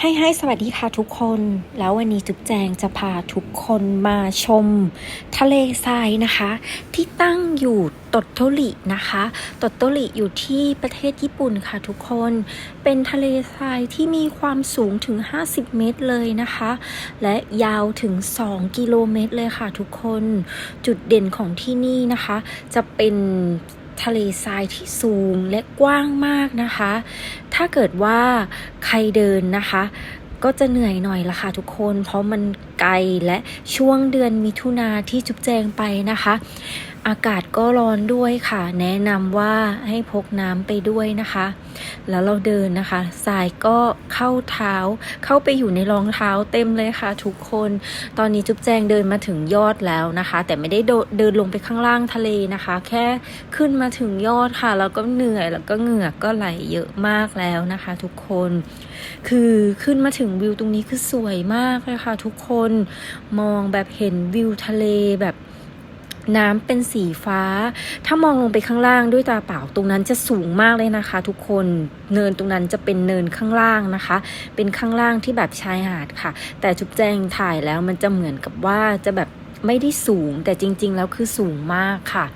ให้ให้สวัสดีค่ะทุกคน แล้ววันนี้จุ๊บแจงจะพาทุกคนมาชม ทะเลทรายนะคะ ที่ตั้งอยู่ตดโตรินะคะตดโตริอยู่ที่ประเทศญี่ปุ่นค่ะทุกคน เป็นทะเลทรายที่มีความสูงถึง 50 เมตรเลยนะคะ และยาวถึง 2 กิโลเมตรเลยค่ะทุกคน จุดเด่นของที่นี่นะคะ จะเป็น ทะเลทรายที่สูงและกว้างมากนะคะ ถ้าเกิดว่าใครเดินนะคะ ก็จะเหนื่อยหน่อยละค่ะทุกคน เพราะมันไกลและช่วงเดือนมิถุนาที่จุ๊บแจงไปนะคะ อากาศก็ร้อนด้วยค่ะ แนะนำว่าให้พกน้ำไปด้วยนะคะ แล้วเราเดินนะคะทรายก็เข้าเท้า เข้าไปอยู่ในรองเท้าเต็มเลยค่ะ ทุกคน ตอนนี้จุ๊บแจงเดินมาถึงยอดแล้วนะคะ แต่ไม่ได้เดินลงไปข้างล่างทะเลนะคะ แค่ขึ้นมาถึงยอดค่ะ แล้วก็เหนื่อยแล้วก็เหงื่อก็ไหลเยอะมากแล้วนะคะ ทุกคน คือขึ้นมาถึงวิวตรงนี้คือสวยมากเลยค่ะ ทุกคนมองแบบเห็นวิวทะเลแบบ น้ำเป็นสีฟ้า ถ้ามองลงไปข้างล่างด้วยตาเปล่าตรงนั้นจะสูงมากเลยนะคะ ทุกคนเนินตรงนั้นจะเป็นเนินข้างล่างนะคะ เป็นข้างล่างที่แบบชายหาดค่ะ แต่จุ๊บแจงถ่ายแล้วมันจะเหมือนกับว่าจะแบบไม่ได้สูงแต่จริง ๆ แล้วคือสูงมากค่ะ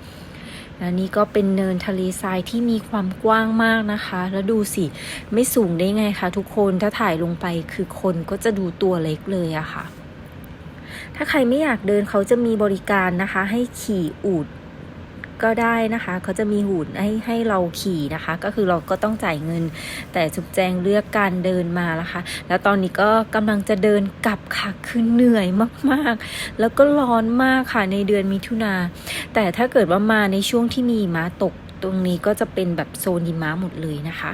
และนี่ก็เป็นเนินทะเลทรายที่มีความกว้างมากนะคะ แล้วดูสิ ไม่สูงได้ไงคะทุกคนถ้าถ่ายลงไปคือคนก็จะดูตัวเล็กเลยอะค่ะ ถ้าใครไม่อยากเดินเขาจะมีบริการนะคะ ให้ขี่อูดก็ได้นะคะ เขาจะมีหูดให้ให้เราขี่นะคะ ก็คือเราก็ต้องจ่ายเงิน แต่จุบแจงเลือกการเดินมานะคะ แล้วตอนนี้ก็กำลังจะเดินกลับค่ะ คือเหนื่อยมากๆ แล้วก็ร้อนมากค่ะในเดือนมิถุนา แต่ถ้าเกิดว่ามาในช่วงที่มีหิมะตก ตรงนี้ก็จะเป็นแบบโซนหิมะหมดเลยนะคะ